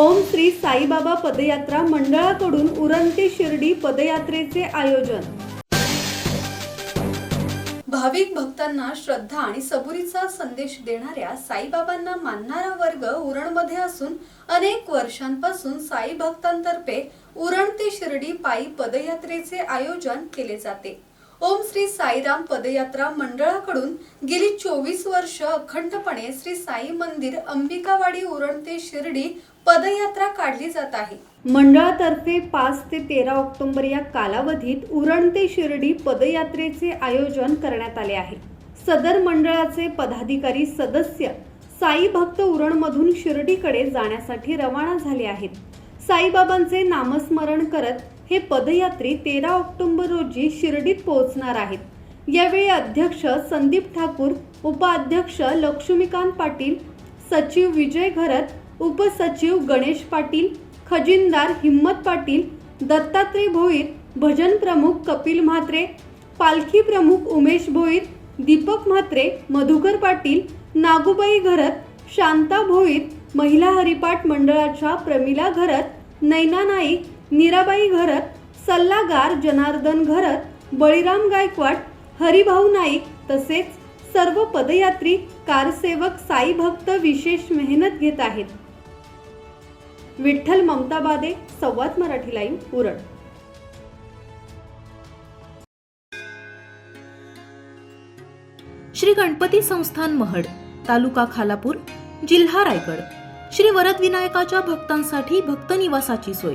ओम श्री साईबाबा पदयात्रा मंडळाकडून उरण ते शिर्डी पदयात्रेचे आयोजन. भाविक भक्तांना श्रद्धा आणि सबुरीचा संदेश देणाऱ्या साईबाबांना मानणारा वर्ग उरणमध्ये असून अनेक वर्षांपासून साई भक्तांतर्फे उरण ते शिर्डी पायी पदयात्रेचे आयोजन केले जाते. ओम श्री साईराम पदयात्रा मंडळाकडून गेली चोवीस वर्ष अखंडपणे श्री साई मंदिर अंबिकावाडी उरण ते शिर्डी पदयात्रा काढली जात आहे. मंडळातर्फे पाच ते तेरा ऑक्टोबर या कालावधीत उरण ते शिर्डी पदयात्रेचे आयोजन करण्यात आले आहे. सदर मंडळाचे पदाधिकारी सदस्य साई भक्त उरणमधून शिर्डीकडे जाण्यासाठी रवाना झाले आहेत. साईबाबांचे नामस्मरण करत हे पदयात्री तेरा ऑक्टोबर रोजी शिर्डीत पोहोचणार आहेत. यावेळी अध्यक्ष संदीप ठाकूर उपाध्यक्ष लक्ष्मीकांत पाटील सचिव विजय घरत उपसचिव गणेश पाटील खजिनदार हिम्मत पाटील दत्तात्रय भोईर भजन प्रमुख कपिल म्हात्रे पालखी प्रमुख उमेश भोईर दीपक म्हात्रे मधुकर पाटील नागुबाई घरत शांता भोईर महिला हरिपाठ मंडळाच्या प्रमिला घरत नैना नाईक नीराबाई घरत सल्लागार जनार्दन घरत बळीराम गायकवाड हरिभाऊ नाईक तसेच सर्व पदयात्री कारसेवक साई भक्त विशेष मेहनत घेत आहेत. विठ्ठल ममताबादे संवाद मराठी लाईव्ह उरण. श्री गणपती संस्थान महड तालुका खालापूर जिल्हा रायगड. श्री वरदविनायकाच्या भक्तांसाठी भक्त निवासाची सोय.